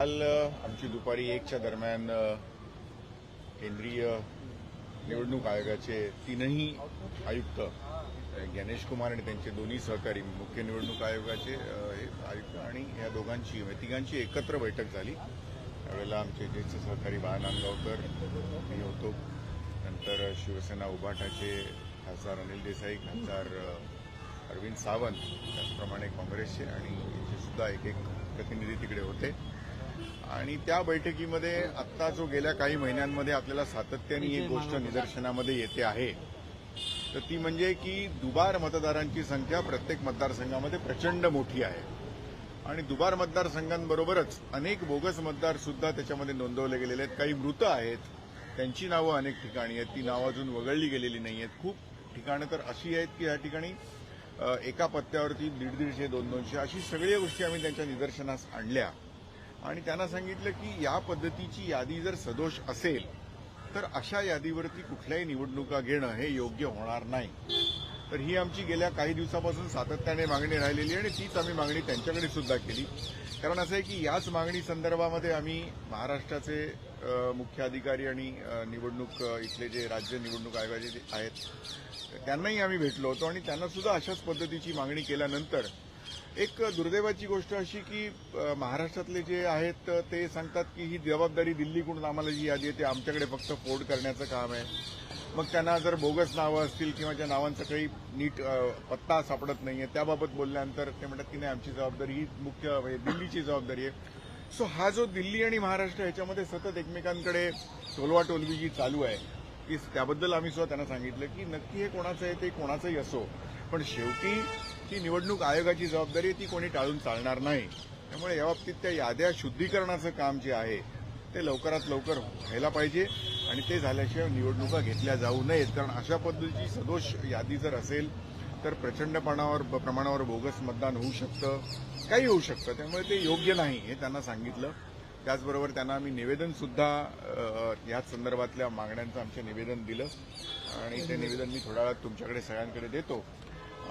काल आमची दुपारी एकच्या दरम्यान केंद्रीय निवडणूक आयोगाचे तीनही आयुक्त ज्ञानेश कुमार आणि त्यांचे दोन्ही सहकारी मुख्य निवडणूक आयोगाचे आयुक्त आणि या दोघांची म्हणजे तिघांची एकत्र बैठक झाली. त्यावेळेला आमचे ज्येष्ठ सहकारी बाळानांदगावकर मी होतो. नंतर शिवसेना उभाटाचे खासदार अनिल देसाई खासदार अरविंद सावंत त्याचप्रमाणे काँग्रेसचे आणि सुद्धा एक एक प्रतिनिधी तिकडे होते. आणि त्या बैठकीमध्ये आत्ता जो गेल्या काही महिन्यांमध्ये आपल्याला सातत्याने एक गोष्ट निदर्शनामध्ये येते आहे तर ती म्हणजे की दुबार मतदारांची संख्या प्रत्येक मतदारसंघामध्ये प्रचंड मोठी आहे. आणि दुबार मतदारसंघांबरोबरच अनेक बोगस मतदार सुद्धा त्याच्यामध्ये नोंदवले गेलेले आहेत. काही मृत आहेत. त्यांची नावं अनेक ठिकाणी आहेत. ती नावं अजून वगळली गेलेली नाही आहेत खूप ठिकाणं तर अशी आहेत की या ठिकाणी एका पत्त्यावरती दीड दीडशे दोन दोनशे अशी सगळ्या गोष्टी आम्ही त्यांच्या निदर्शनास आणल्या. आणि त्यांना सांगितलं की या पद्धतीची यादी जर सदोष असेल तर अशा यादीवरती कुठल्याही निवडणुका घेणं हे योग्य होणार नाही. तर ही आमची गेल्या काही दिवसापासून सातत्याने मागणी राहिलेली आणि तीच आम्ही मागणी त्यांच्याकडे सुद्धा केली. कारण असं आहे की याच मागणी संदर्भामध्ये आम्ही महाराष्ट्राचे मुख्य अधिकारी आणि निवडणूक इथले जे राज्य निवडणूक आयोगाचे आहेत त्यांनाही आम्ही भेटलो होतो आणि त्यांना सुद्धा अशाच पद्धतीची मागणी केल्यानंतर एक दुर्दैवाची गोष्ट अशी की महाराष्ट्रातले जे आहेत ते सांगतात की ही जबाबदारी दिल्लीकडून आम्हाला जी यादी आहे ते आमच्याकडे फक्त फोड करण्याचं काम आहे. मग त्यांना जर बोगस नावं असतील किंवा ज्या नावांचा काही नीट पत्ता सापडत नाहीये त्याबाबत बोलल्यानंतर ते म्हणतात की नाही आमची जबाबदारी ही मुख्य म्हणजे दिल्लीची जबाबदारी आहे. सो हा जो दिल्ली आणि महाराष्ट्र ह्याच्यामध्ये सतत एकमेकांकडे टोलवा टोलवी जी चालू आहे की त्याबद्दल आम्ही सुद्धा त्यांना सांगितलं की नक्की हे कोणाचं आहे ते कोणाचंही असो पण शेवटी ती निवडणूक आयोगाची जबाबदारी ती कोणी टाळून चालणार नाही. त्यामुळे याबाबतीत त्या याद्या शुद्धीकरणाचं काम जे आहे ते लवकरात लवकर व्हायला पाहिजे आणि ते झाल्याशिवाय निवडणुका घेतल्या जाऊ नयेत. कारण अशा पद्धतीची सदोष यादी जर असेल तर प्रचंड प्रमाणावर प्रमाणावर बोगस मतदान होऊ शकतं. काही होऊ शकतं. त्यामुळे ते योग्य नाही हे त्यांना सांगितलं. त्याचबरोबर त्यांना आम्ही निवेदन सुद्धा अ, याच संदर्भातल्या मागण्यांचं आमचं निवेदन दिलं. आणि ते निवेदन मी थोड्या वेळात तुमच्याकडे सगळ्यांकडे देतो.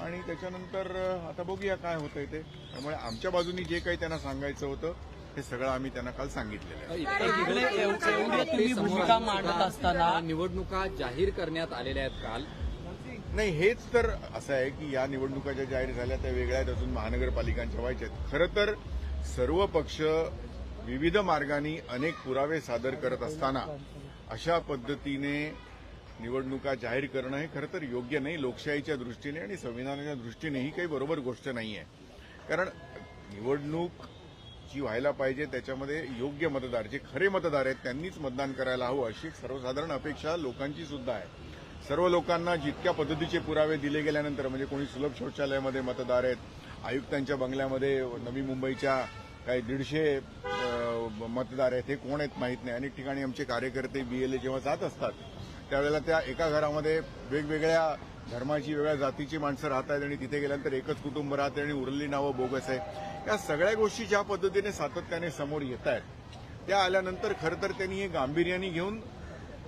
आणि त्याच्यानंतर आता बघूया काय होतंय ते. त्यामुळे आमच्या बाजूनी जे काही त्यांना सांगायचं होतं हे सगळं आम्ही त्यांना काल सांगितलेलं आहे. भूमिका मांडत असताना निवडणुका जाहीर करण्यात आलेल्या आहेत काल. नाही हेच तर असं आहे की या निवडणुका ज्या जाहीर झाल्या त्या वेगळ्या आहेत. अजून महानगरपालिकांच्या व्हायच्या आहेत. खरं तर सर्व पक्ष विविध मार्गांनी अनेक पुरावे सादर करत असताना अशा पद्धतीने निवडणुका जाहीर करणं हे खरं तर योग्य नाही. लोकशाहीच्या दृष्टीने आणि संविधानाच्या दृष्टीने ही काही बरोबर गोष्ट नाही आहे कारण निवडणूक जी व्हायला पाहिजे त्याच्यामध्ये योग्य मतदार जे खरे मतदार आहेत त्यांनीच मतदान करायला हवं अशी सर्वसाधारण अपेक्षा लोकांची सुद्धा आहे. सर्व लोकांना जितक्या पद्धतीचे पुरावे दिले गेल्यानंतर म्हणजे कोणी सुलभ शौचालयामध्ये मतदार आहेत आयुक्तांच्या बंगल्यामध्ये नवी मुंबईच्या काही दीडशे मतदार आहेत हे कोण आहेत माहीत नाही. अनेक ठिकाणी आमचे कार्यकर्ते बीएलए जेव्हा जात असतात त्यावेळेला त्या एका घरामध्ये वेगवेगळ्या धर्माची वेगळ्या जातीची माणसं राहत आहेत आणि तिथे गेल्यानंतर एकच कुटुंब राहते आणि उरलेली नावं बोगस आहे. या सगळ्या गोष्टी ज्या पद्धतीने सातत्याने समोर येत आहेत त्या आल्यानंतर खरं तर त्यांनी हे गांभीर्याने घेऊन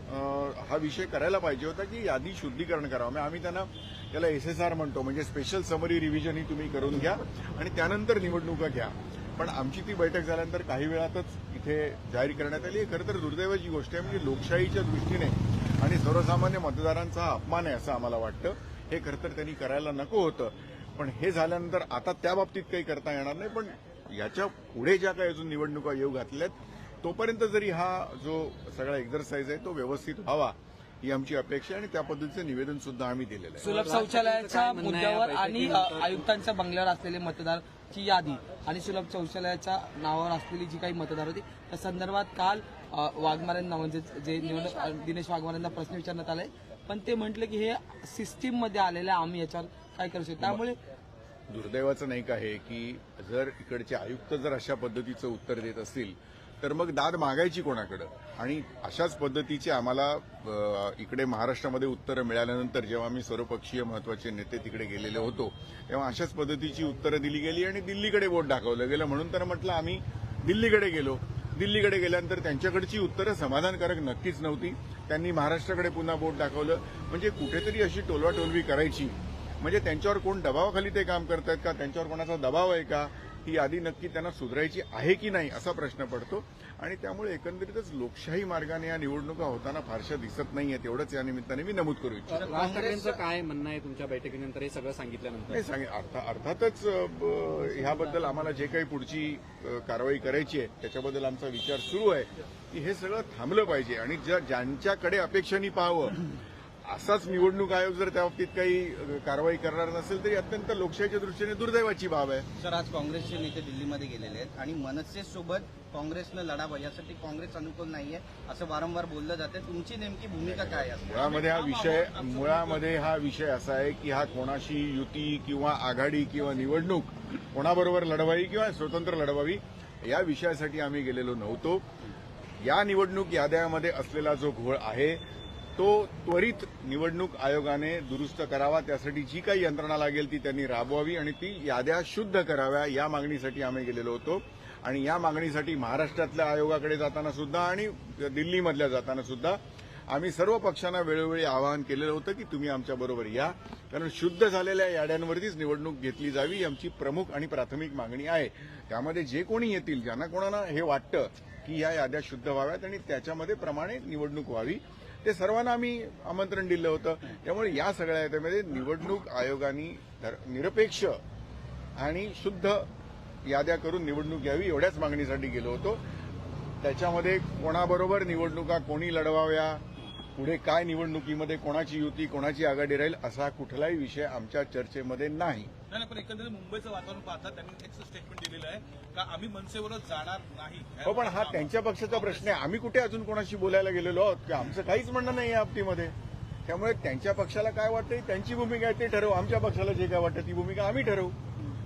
हा विषय करायला पाहिजे होता की यादी शुद्धीकरण करावं. म्हणजे आम्ही त्यांना त्याला एस एस आर म्हणतो. म्हणजे स्पेशल समरी रिव्हिजन ही तुम्ही करून घ्या आणि त्यानंतर निवडणुका घ्या. पण आमची ती बैठक झाल्यानंतर काही वेळातच इथे जाहीर करण्यात आली. खरं तर दुर्दैवाची गोष्ट आहे. म्हणजे लोकशाहीच्या दृष्टीने आणि सर्वसामान्य मतदारांचा हा अपमान आहे असं आम्हाला वाटतं. हे खरं तर त्यांनी करायला नको होतं. पण हे झाल्यानंतर आता त्या बाबतीत काही करता येणार नाही. पण याच्यापुढे ज्या काही अजून निवडणुका येऊ घातल्यात तोपर्यंत जरी हा जो सगळा एक्झरसाईज आहे तो व्यवस्थित व्हावा ही आमची अपेक्षा आणि त्या पद्धतीचं निवेदन सुद्धा आम्ही दिलेलं आहे. सुलभ शौचालयाच्या मुद्द्यावर आणि आयुक्तांच्या बंगल्यावर असलेले मतदारची यादी आणि सुलभ शौचालयाच्या नावावर असलेली जी काही मतदार होती त्या संदर्भात काल वाघमारेंना म्हणजे जे निवडणूक दिनेश वाघमारेंना प्रश्न विचारण्यात आलाय पण ते म्हटले की हे सिस्टीममध्ये आलेलं आहे आम्ही याच्यावर काय करू शकतो त्यामुळे दुर्दैवाचं नाही का हे की जर इकडचे आयुक्त जर अशा पद्धतीचं उत्तर देत असतील तर मग दाद मागायची कोणाकडं? आणि अशाच पद्धतीचे आम्हाला इकडे महाराष्ट्रामध्ये उत्तरं मिळाल्यानंतर जेव्हा आम्ही सर्वपक्षीय महत्त्वाचे नेते तिकडे गेलेले होतो तेव्हा अशाच पद्धतीची उत्तरं दिली गेली आणि दिल्लीकडे बोट दाखवलं गेलं. म्हणून तर म्हटलं आम्ही दिल्लीकडे गेलो. दिल्लीकडे गेल्यानंतर त्यांच्याकडची उत्तरं समाधानकारक नक्कीच नव्हती. त्यांनी महाराष्ट्राकडे पुन्हा बोट दाखवलं. म्हणजे कुठेतरी अशी टोलवाटोलवी करायची. म्हणजे त्यांच्यावर कोण दबावाखाली ते काम करतायत का? त्यांच्यावर कोणाचा दबाव आहे का? ही यादी नक्की त्यांना सुधारायची आहे की नाही असा प्रश्न पडतो. आणि त्यामुळे एकंदरीतच लोकशाही मार्गाने या निवडणुका होताना फारशा दिसत नाहीये तेवढंच या निमित्ताने मी नमूद करू इच्छितो. राज ठाकरेंचं काय म्हणणं आहे तुमच्या बैठकीनंतर? हे सगळं सांगितल्यानंतर. नाही सांगे अर्था अर्थातच ह्याबद्दल आम्हाला जे काही पुढची कारवाई करायची आहे त्याच्याबद्दल आमचा विचार सुरू आहे की हे सगळं थांबलं पाहिजे. आणि ज्या ज्यांच्याकडे अपेक्षांनी पाहावं असाच निवडणूक आयोग जर त्या बाबतीत काही कारवाई करणार नसेल तरी अत्यंत लोकशाहीच्या दृष्टीने दुर्दैवाची बाब आहे. सर आज काँग्रेसचे नेते दिल्लीमध्ये गेलेले आहेत आणि मनसेसोबत काँग्रेसनं लढावं यासाठी काँग्रेस अनुकूल नाहीये असं वारंवार बोललं जाते तुमची नेमकी भूमिका काय असते? मुळामध्ये हा विषय मुळामध्ये हा विषय असा आहे की हा कोणाशी युती किंवा आघाडी किंवा निवडणूक कोणाबरोबर लढवावी किंवा स्वतंत्र लढवावी या विषयासाठी आम्ही गेलेलो नव्हतो. या निवडणूक याद्यामध्ये असलेला जो घोळ आहे तो त्वरित निवडणूक आयोगाने दुरुस्त करावा. त्यासाठी जी काही यंत्रणा लागेल ती त्यांनी राबवावी आणि ती याद्या शुद्ध कराव्या या मागणीसाठी आम्ही गेलेलो होतो. आणि या मागणीसाठी महाराष्ट्रातल्या आयोगाकडे जाताना सुद्धा आणि दिल्लीमधल्या जाताना सुद्धा आम्ही सर्व पक्षांना वेळोवेळी आवाहन केलेलं होतं की तुम्ही आमच्याबरोबर या. कारण शुद्ध झालेल्या याड्यांवरतीच निवडणूक घेतली जावी ही आमची प्रमुख आणि प्राथमिक मागणी आहे. त्यामध्ये जे कोणी येतील ज्यांना कोणाला हे वाटतं की या याद्या शुद्ध व्हाव्यात आणि त्याच्यामध्ये प्रमाणे निवडणूक व्हावी ते सर्वांना आम्ही आमंत्रण दिलं होतं. त्यामुळे या सगळ्या याच्यामध्ये निवडणूक आयोगाने धर- निरपेक्ष आणि शुद्ध याद्या करून निवडणूक घ्यावी एवढ्याच मागणीसाठी गेलो होतो. त्याच्यामध्ये कोणाबरोबर निवडणुका कोणी लढवाव्या पुढे काय निवडणुकीमध्ये कोणाची युती कोणाची आघाडी राहील असा कुठलाही विषय आमच्या चर्चेमध्ये नाही. नाही पण एकंदरीत मुंबईचं वातावरण पाहता त्यांनी एक स्टेटमेंट दिलेलं आहे का आम्ही मनसेवरच जाणार नाही. हो पण हा त्यांच्या पक्षाचा प्रश्न आहे. आम्ही कुठे अजून कोणाशी बोलायला गेलेलो आहोत? की आमचं काहीच म्हणणं नाही या बाबतीमध्ये. त्यामुळे त्यांच्या पक्षाला काय वाटतं त्यांची भूमिका आहे ते ठरवू. आमच्या पक्षाला जे काय वाटतं ती भूमिका आम्ही ठरवू.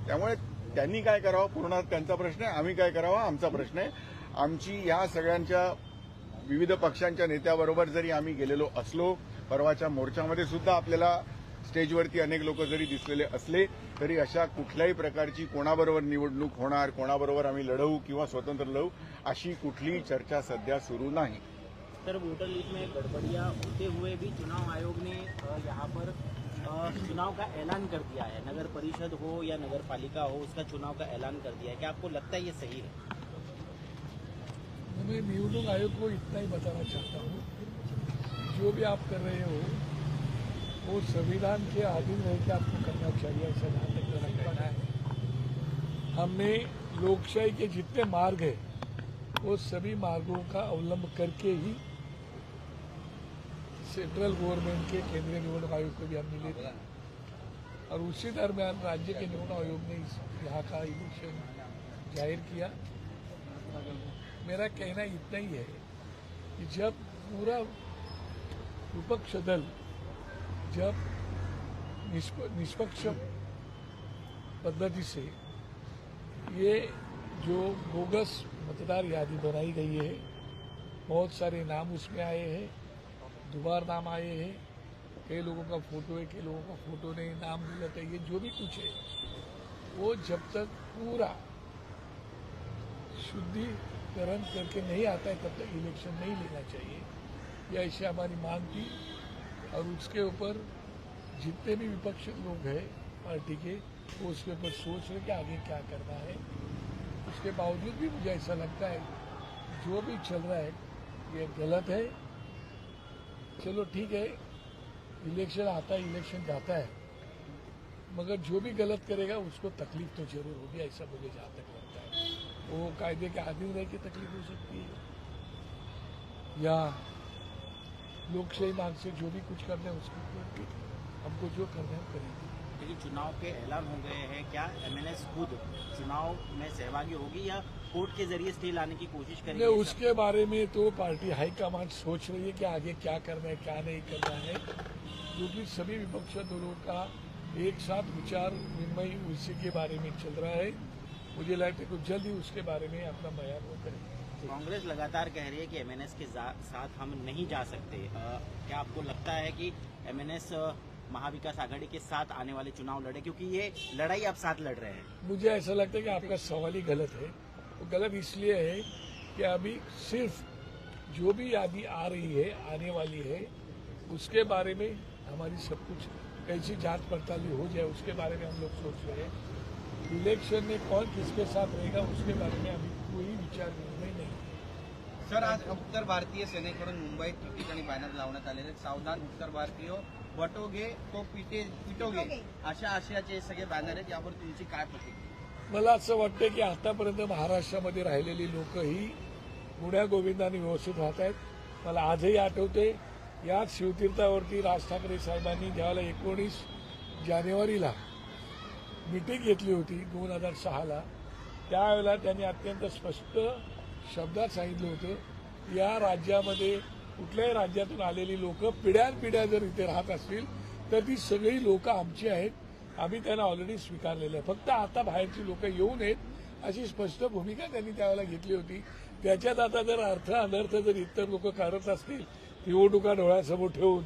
त्यामुळे त्यांनी काय करावं? पूर्ण त्यांचा प्रश्न आहे. आम्ही काय करावं? आमचा प्रश्न आहे. आमची या सगळ्यांच्या विविध पक्षांच्या नेत्याबरोबर जरी आम्ही गेलेलो असलो परवाच्या मोर्चामध्ये सुद्धा आपल्याला स्टेजवरती अनेक लोक जरी दिसलेले असले तरी अशा कुठल्याही प्रकारची कोणाबरोबर निवडणूक होणार कोणाबरोबर आम्ही लढवू किंवा स्वतंत्र लढवू अशी कुठलीही चर्चा सध्या सुरू नाही. सर वोटर लिस्ट में गड़बड़ियां होते हुए भी चुनाव आयोग ने यहाँ पर चुनाव का ऐलान कर दिया है। नगर परिषद हो या नगर पालिका हो उसका चुनाव का ऐलान कर दिया है। क्या आपको लगता है ये सही है? मैं निवडणूक आयोग को इतना ही बताना चाहता हूँ। जो भी आप कर रहे हो वो संविधान के अधीन रह के आपको करना चाहिए, ऐसा जहाँ तक मेरा कहना है। हमने लोकशाही के जितने मार्ग है, वो सभी मार्गों का अवलंब करके ही सेंट्रल गवर्नमेंट के केंद्रीय निवडणूक आयोग को भी हमने ले थे और उसी दरमियान राज्य के निवडणूक आयोग ने इस यहाँ का इलेक्शन ज़ाहिर किया। मेरा कहना इतना ही है कि जब पूरा विपक्ष दल जब निष्प- निष्पक्ष पद्धति से ये जो बोगस मतदार यादी बनाई गई है, बहुत सारे नाम उसमें आए हैं, दोबार नाम आए हैं, कई लोगों का फ़ोटो है, कई लोगों का फ़ोटो नहीं, नाम गलत है ये जो भी कुछ है, वो जब तक पूरा शुद्धिकरण करके नहीं आता है, तब तक इलेक्शन नहीं लेना चाहिए। यह ऐसी हमारी मांग थी और उसके ऊपर जितने भी विपक्ष लोग हैं पार्टी के, वो उसके ऊपर सोच रहे कि आगे क्या करना है। उसके बावजूद भी मुझे ऐसा लगता है, जो भी चल रहा है, ये गलत है। चलो ठीक है, इलेक्शन आता है, इलेक्शन जाता है। मगर जो भी गलत करेगा, उसको तकलीफ़ तो ज़रूर होगी, ऐसा मुझे जहाँ तक लगता है। वो कायदे के आदमी रह के तकलीफ़ हो सकती है। या लोकशाही मार्ग से जो भी कुछ करना है उसके हमको जो करना है करेंगे। लेकिन चुनाव के ऐलान हो गए हैं क्या एमएनएस खुद चुनाव में सहभागी होगी या कोर्ट के ज़रिए स्टे लाने की कोशिश करेगी? उसके बारे में तो पार्टी हाईकमान सोच रही है कि आगे क्या करना है क्या नहीं करना है। क्योंकि सभी विपक्ष दलों का एक साथ विचार विनिमय उसी के बारे में चल रहा है। मुझे लगता है कि जल्द ही उसके बारे में अपना बयान वो करेंगे। कांग्रेस लगातार कह रही है कि एमएनएस के साथ हम नहीं जा सकते। अ, क्या आपको लगता है कि एमएनएस महाविकास आघाड़ी के साथ आने वाले चुनाव लड़े? क्योंकि ये लड़ाई आप साथ लड़ रहे हैं। मुझे ऐसा लगता है कि आपका सवाल ही गलत है। वो गलत इसलिए है कि अभी सिर्फ़ जो भी यादी आ रही है आने वाली है उसके बारे में हमारी सब कुछ कैसी जाँच पड़ताल हो जाए उसके बारे में हम लोग सोच रहे हैं। इलेक्शन में कौन किसके साथ रहेगा उसके बारे में अभी कोई विचार नहीं। सर आज उत्तर भारतीय सेनेकडून मुंबईत ठिकठिकाणी बॅनर लावण्यात आलेले आहेत. सावधान उत्तर भारतीय बटोगे तो पिटे पिटोगे अशा आशयाचे हे सगळे बॅनर आहेत. यावर तुमची काय प्रतिक्रिया? मला असं वाटतं की आतापर्यंत महाराष्ट्रामध्ये राहिलेली लोक ही गुण्या गोविंदाने व्यवस्थित राहत आहेत मला आजही आठवते याच शिवतीर्थावरती राज ठाकरे साहेबांनी ज्यावेळेला एकोणीस जानेवारीला मिटिंग घेतली होती दोन हजार सहाला त्यावेळेला त्यांनी अत्यंत स्पष्ट शब्दात सांगितलं होतं या राज्यामध्ये कुठल्याही राज्यातून आलेली लोक पिढ्यानपिढ्या जर इथे राहत असतील तर ती सगळी लोक आमची आहेत. आम्ही त्यांना ऑलरेडी स्वीकारलेलं आहे. फक्त आता बाहेरची लोक येऊ नयेत अशी स्पष्ट भूमिका त्यांनी त्यावेळेला घेतली होती. त्याच्यात आता जर अर्थ अनर्थ जर इतर लोक करत असतील निवडणुका डोळ्यासमोर ठेवून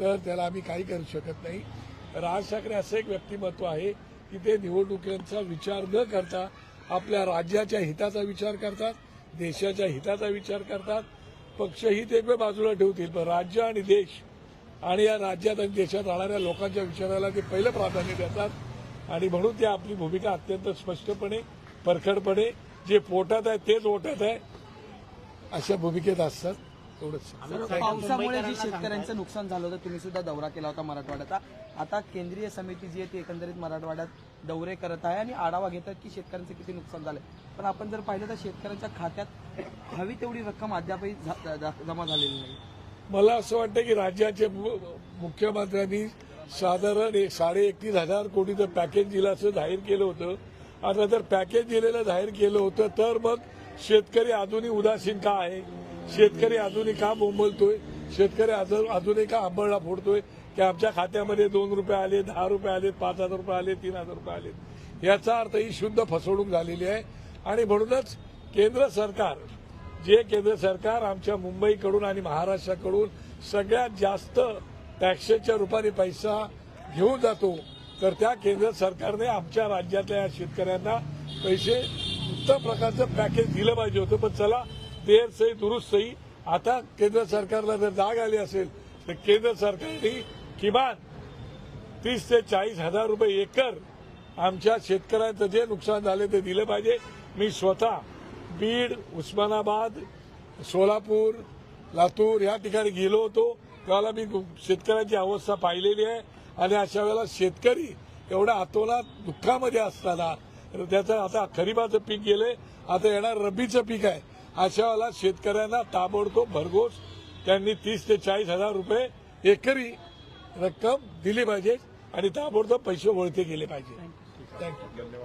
तर त्याला आम्ही काही करू शकत नाही. राज ठाकरे असं एक व्यक्तिमत्व आहे की ते निवडणुकांचा विचार न करता आपल्या राज्याच्या हिताचा विचार करतात देशाच्या हिताचा विचार करतात पक्षहित एक वेळ बाजूला ठेवतील. पण राज्य आणि देश आणि या राज्यात आणि देशात राहणाऱ्या लोकांच्या विचाराला ते पहिलं प्राधान्य देतात. आणि म्हणून ते आपली भूमिका अत्यंत स्पष्टपणे परखडपणे जे पोटात आहे तेच ओटत आहे अशा भूमिकेत असतात. पावसामुळे जे शेतकऱ्यांचं नुकसान झालं होतं तुम्ही सुद्धा दौरा केला होता मराठवाड्याचा. आता केंद्रीय समिती जी आहे ती एकंदरीत मराठवाड्यात दौरे करत आहे आणि आढावा घेतात की शेतकऱ्यांचं किती नुकसान झालंय. पण आपण जर पाहिलं तर शेतकऱ्यांच्या खात्यात हवी तेवढी रक्कम अद्यापही झा- जमा झालेली नाही. मला असं वाटतं की राज्याचे मु- मुख्यमंत्र्यांनी साधारण एक साडे एकतीस हजार कोटीचं पॅकेज दिलं असं जाहीर केलं होतं. आता जर पॅकेज दिलेलं जाहीर केलं होतं तर मग शेतकरी अजूनही उदासीन का आहे? शेतकरी अजूनही का बोंबलतोय? शेतकरी अजून अजूनही का आंबळला फोडतोय? की आमच्या खात्यामध्ये दोन रुपये आले दहा रुपये आले पाच हजार रुपये आले तीन हजार रुपये आले. याचा अर्थ ही शुद्ध फसवणूक झालेली आहे. आणि म्हणूनच केंद्र सरकार जे केंद्र सरकार आमच्या मुंबईकडून आणि महाराष्ट्राकडून सगळ्यात जास्त टॅक्सेसच्या रूपाने पैसा घेऊन जातो तर त्या केंद्र सरकारने आमच्या राज्यातल्या या शेतकऱ्यांना पैसे उत्तम प्रकारचं पॅकेज दिलं पाहिजे होतं. पण चला देर सही दुरुस्त सही. आता केंद्र सरकारला जर जाग आली असेल तर केंद्र सरकारने किमान तीस ते चाळीस हजार रुपये एकर आमच्या शेतकऱ्यांचं जे नुकसान झाले ते दिलं पाहिजे. मी स्वतः बीड उस्मानाबाद सोलापूर लातूर या ठिकाणी गेलो होतो. त्यावेळेला मी शेतकऱ्यांची अवस्था पाहिलेली आहे. आणि अशा वेळेला शेतकरी एवढ्या आतोला दुःखामध्ये असताना त्याचं आता खरीपाचं पीक गेले आता येणार रब्बीचं पीक आहे. अशा वेळेला शेतकऱ्यांना ताबडतोब भरघोस त्यांनी तीस ते चाळीस हजार रुपये एकरी रक्कम दिली पाहिजे आणि ताबडतोब पैसे वळते गेले पाहिजे. थँक्यू